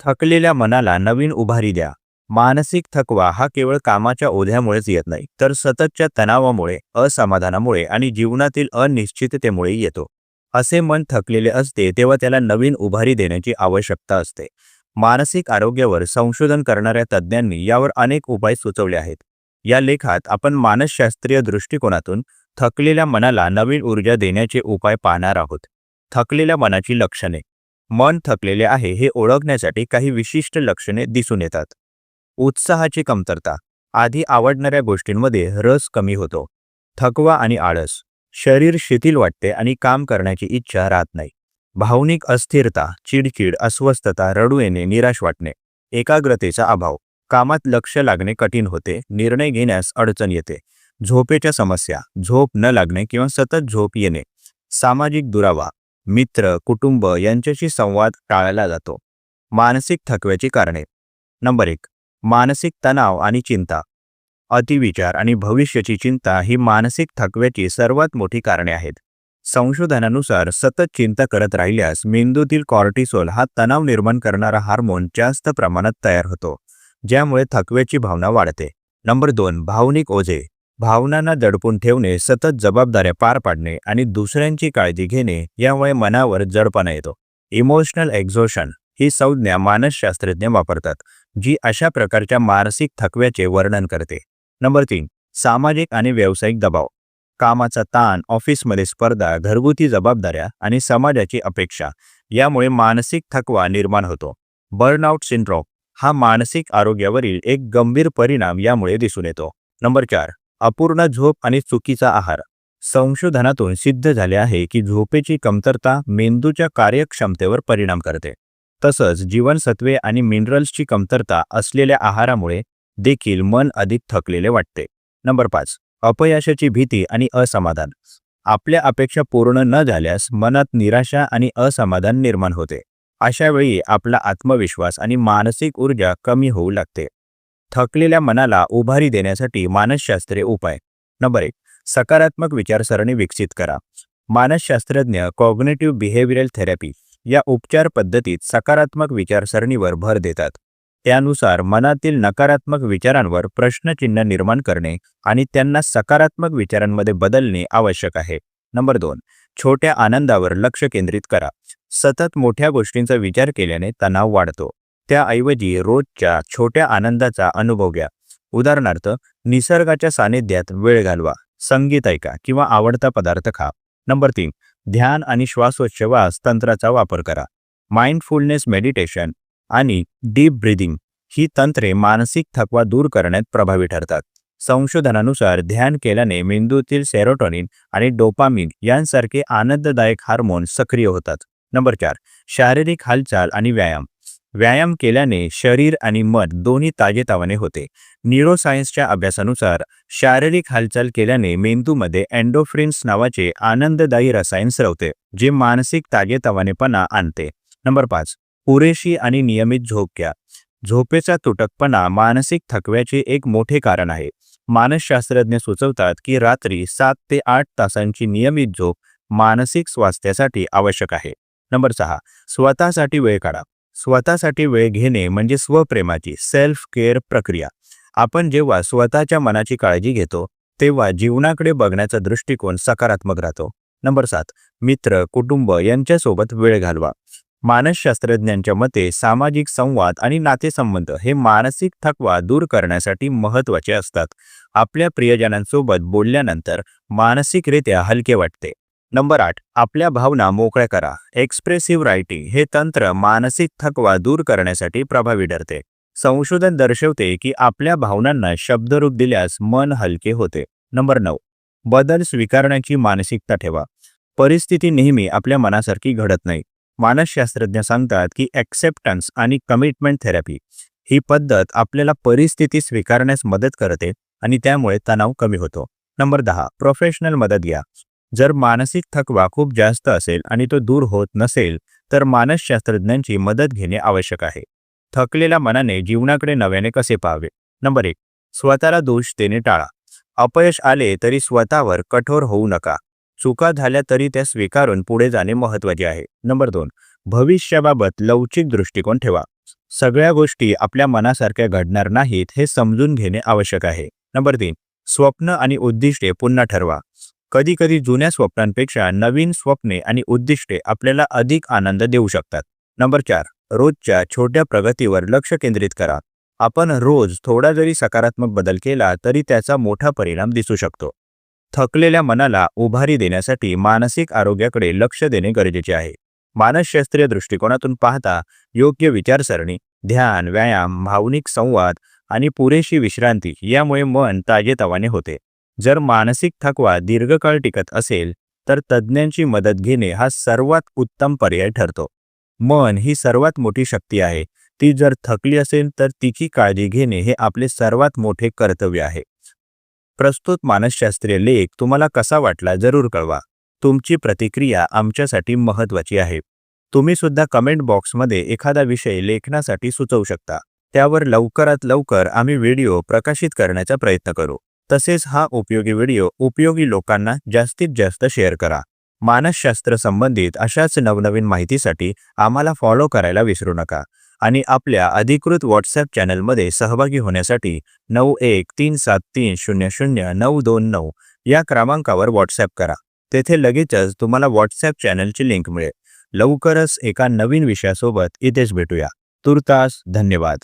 थकलेल्या मनाला नवीन उभारी द्या. मानसिक थकवा हा केवळ कामाच्या ओझ्यामुळेच येत नाही तर सततच्या तणावामुळे असमाधानामुळे आणि जीवनातील अनिश्चिततेमुळे येतो. असे मन थकलेले असते तेव्हा त्याला नवीन उभारी देण्याची आवश्यकता असते. मानसिक आरोग्यावर संशोधन करणाऱ्या तज्ज्ञांनी यावर अनेक उपाय सुचवले आहेत. या लेखात आपण मानसशास्त्रीय दृष्टिकोनातून थकलेल्या मनाला नवीन ऊर्जा देण्याचे उपाय पाहणार आहोत. थकलेल्या मनाची लक्षणे मन थकलेले आहे हे ओळखण्यासाठी काही विशिष्ट लक्षणे दिसून येतात. उत्साहाची कमतरता. आधी आवडणाऱ्या गोष्टींमध्ये रस कमी होतो. थकवा आणि आळस. शरीर शिथिल वाटते आणि काम करण्याची इच्छा राहत नाही. भावनिक अस्थिरता चिडचिड अस्वस्थता रडू येणे निराश वाटणे. एकाग्रतेचा अभाव. कामात लक्ष लागणे कठीण होते. निर्णय घेण्यास अडचण येते. झोपेच्या समस्या. झोप न लागणे किंवा सतत झोप येणे. सामाजिक दुरावा. मित्र कुटुंब यांच्याशी संवाद टाळला जातो. मानसिक थकव्याची कारणे. नंबर एक मानसिक तणाव आणि चिंता. अतिविचार आणि भविष्याची चिंता ही मानसिक थकव्याची सर्वात मोठी कारणे आहेत. संशोधनानुसार सतत चिंता करत राहिल्यास मेंदूतील कॉर्टिसोल हा तणाव निर्माण करणारा हार्मोन जास्त प्रमाणात तयार होतो ज्यामुळे थकव्याची भावना वाढते. नंबर दोन भावनिक ओझे. भावनांना दडपून ठेवणे सतत जबाबदाऱ्या पार पाडणे आणि दुसऱ्यांची काळजी घेणे यामुळे मनावर जडपणा येतो. इमोशनल एक्झोशन ही संज्ञा मानसशास्त्रज्ञ वापरतात जी अशा प्रकारच्या मानसिक थकव्याचे वर्णन करते. नंबर तीन सामाजिक आणि व्यावसायिक दबाव. कामाचा ताण ऑफिसमध्ये स्पर्धा घरगुती जबाबदाऱ्या आणि समाजाची अपेक्षा यामुळे मानसिक थकवा निर्माण होतो. बर्नआउट सिंड्रोम हा मानसिक आरोग्यावरील एक गंभीर परिणाम यामुळे दिसून येतो. नंबर चार अपूर्ण झोप आणि चुकीचा आहार. संशोधनातून सिद्ध झाले आहे की झोपेची कमतरता मेंदूच्या कार्यक्षमतेवर परिणाम करते. तसंच जीवनसत्वे आणि मिनरल्सची कमतरता असलेल्या आहारामुळे देखील मन अधिक थकलेले वाटते. नंबर पाच. अपयशाची भीती आणि असमाधान. आपल्या अपेक्षा पूर्ण न झाल्यास मनात निराशा आणि असमाधान निर्माण होते. अशावेळी आपला आत्मविश्वास आणि मानसिक ऊर्जा कमी होऊ लागते. थकलेल्या मनाला उभारी देण्यासाठी मानसशास्त्रीय उपाय. नंबर एक सकारात्मक विचारसरणी विकसित करा. मानसशास्त्रज्ञ कॉग्नेटिव्ह बिहेव्हिअरल थेरपी या उपचार पद्धतीत सकारात्मक विचारसरणीवर भर देतात. त्यानुसार मनातील नकारात्मक विचारांवर प्रश्नचिन्ह निर्माण करणे आणि त्यांना सकारात्मक विचारांमध्ये बदलणे आवश्यक आहे. नंबर दोन छोट्या आनंदावर लक्ष केंद्रित करा. सतत मोठ्या गोष्टींचा विचार केल्याने तणाव वाढतो. त्याऐवजी रोजच्या छोट्या आनंदाचा अनुभव घ्या. उदाहरणार्थ निसर्गाच्या सानिध्यात वेळ घालवा संगीत ऐका किंवा आवडता पदार्थ खा. नंबर तीन ध्यान आणि श्वासोच्छवास तंत्राचा वापर करा. माइंडफुलनेस मेडिटेशन आणि डीप ब्रिदिंग ही तंत्रे मानसिक थकवा दूर करण्यात प्रभावी ठरतात. संशोधनानुसार ध्यान केल्याने मेंदूतील सेरोटोनिन आणि डोपामिन यांसारखे आनंददायक हार्मोन सक्रिय होतात. नंबर चार शारीरिक हालचाल आणि व्यायाम. व्यायाम केल्याने शरीर आणि मन दोन्ही ताजेतावाने होते. न्यूरोसायन्सच्या अभ्यासानुसार शारीरिक हालचाल केल्याने मेंदूमध्ये अँडोफ्रिन्स नावाचे आनंददायी रसायन स्रवते जे मानसिक ताजेतवानेपणा आणते. नंबर पाच. पुरेशी आणि नियमित झोप घ्या. झोपेचा तुटकपणा मानसिक थकव्याचे एक मोठे कारण आहे. मानसशास्त्रज्ञ सुचवतात की रात्री सात ते आठ तासांची नियमित झोप मानसिक स्वास्थ्यासाठी आवश्यक आहे. नंबर सहा. स्वतःसाठी वेळ काढा. स्वतःसाठी वेळ घेणे म्हणजे स्वप्रेमाची सेल्फ केअर प्रक्रिया. आपण जेव्हा स्वतःच्या मनाची काळजी घेतो तेव्हा जीवनाकडे बघण्याचा दृष्टिकोन सकारात्मक राहतो. नंबर सात मित्र कुटुंब यांच्यासोबत वेळ घालवा. मानसशास्त्रज्ञांच्या मते सामाजिक संवाद आणि नातेसंबंध हे मानसिक थकवा दूर करण्यासाठी महत्त्वाचे असतात. आपल्या प्रियजनांसोबत बोलल्यानंतर मानसिकरित्या हलके वाटते. नंबर आठ आपल्या भावना मोकळ्या करा. एक्सप्रेसिव्ह रायटिंग हे तंत्र मानसिक थकवा दूर करण्यासाठी प्रभावी ठरते. संशोधन दर्शवते की आपल्या भावनांना शब्दरूप दिल्यास मन हलके होते. नंबर नऊ बदल स्वीकारण्याची मानसिकता ठेवा. परिस्थिती नेहमी आपल्या मनासारखी घडत नाही. मानसशास्त्रज्ञ सांगतात की ॲक्सेप्टन्स आणि कमिटमेंट थेरपी ही पद्धत आपल्याला परिस्थिती स्वीकारण्यास मदत करते आणि त्यामुळे तणाव कमी होतो. नंबर दहा प्रोफेशनल मदत घ्या. जर मानसिक थकवा खूप जास्त असेल आणि तो दूर होत नसेल तर मानसशास्त्रज्ञांची मदत घेणे आवश्यक आहे. थकलेल्या मनाने जीवनाकडे नव्याने कसे पाहावे? नंबर एक स्वतःला दोष देणे टाळा. अपयश आले तरी स्वतःवर कठोर होऊ नका. चुका झाल्या तरी त्या स्वीकारून पुढे जाणे महत्त्वाचे आहे. नंबर दोन भविष्याबाबत लवचिक दृष्टिकोन ठेवा. सगळ्या गोष्टी आपल्या मनासारख्या घडणार नाहीत हे समजून घेणे आवश्यक आहे. नंबर तीन स्वप्न आणि उद्दिष्टे पुन्हा ठरवा. कधीकधी जुन्या स्वप्नांपेक्षा नवीन स्वप्ने आणि उद्दिष्टे आपल्याला अधिक आनंद देऊ शकतात. नंबर चार रोजच्या छोट्या प्रगतीवर लक्ष केंद्रित करा. आपण रोज थोडा जरी सकारात्मक बदल केला तरी त्याचा मोठा परिणाम दिसू शकतो. थकलेल्या मनाला उभारी देण्यासाठी मानसिक आरोग्याकडे लक्ष देणे गरजेचे आहे. मानसशास्त्रीय दृष्टिकोनातून पाहता योग्य विचारसरणी ध्यान व्यायाम भावनिक संवाद आणि पुरेशी विश्रांती यामुळे मन ताजेतवाने होते. जर मानसिक थकवा दीर्घकाळ टिकत असेल तर तज्ज्ञांची मदत घेणे हा सर्वात उत्तम पर्याय ठरतो. मन ही सर्वात मोठी शक्ती आहे. ती जर थकली असेल तर तिची काळजी घेणे हे आपले सर्वात मोठे कर्तव्य आहे. प्रस्तुत मानसशास्त्रीय लेख तुम्हाला कसा वाटला जरूर कळवा. तुमची प्रतिक्रिया आमच्यासाठी महत्त्वाची आहे. तुम्ही सुद्धा कमेंट बॉक्समध्ये एखादा विषय लेखनासाठी सुचवू शकता. त्यावर लवकरात लवकर आम्ही व्हिडिओ प्रकाशित करण्याचा प्रयत्न करू. तसेच हा उपयोगी व्हिडिओ उपयोगी लोकांना जास्तीत जास्त शेअर करा. मानसशास्त्र संबंधित अशाच नवनवीन माहितीसाठी आम्हाला फॉलो करायला विसरू नका आणि आपल्या अधिकृत व्हॉट्सॲप चॅनलमध्ये सहभागी होण्यासाठी नऊ एक तीन सात तीन शून्य शून्य नऊ दोन नऊ या क्रमांकावर व्हॉट्सॲप करा. तेथे लगेचच तुम्हाला व्हॉट्सॲप चॅनलची लिंक मिळेल. लवकरच एका नवीन विषयासोबत इथेच भेटूया. तुर्तास धन्यवाद.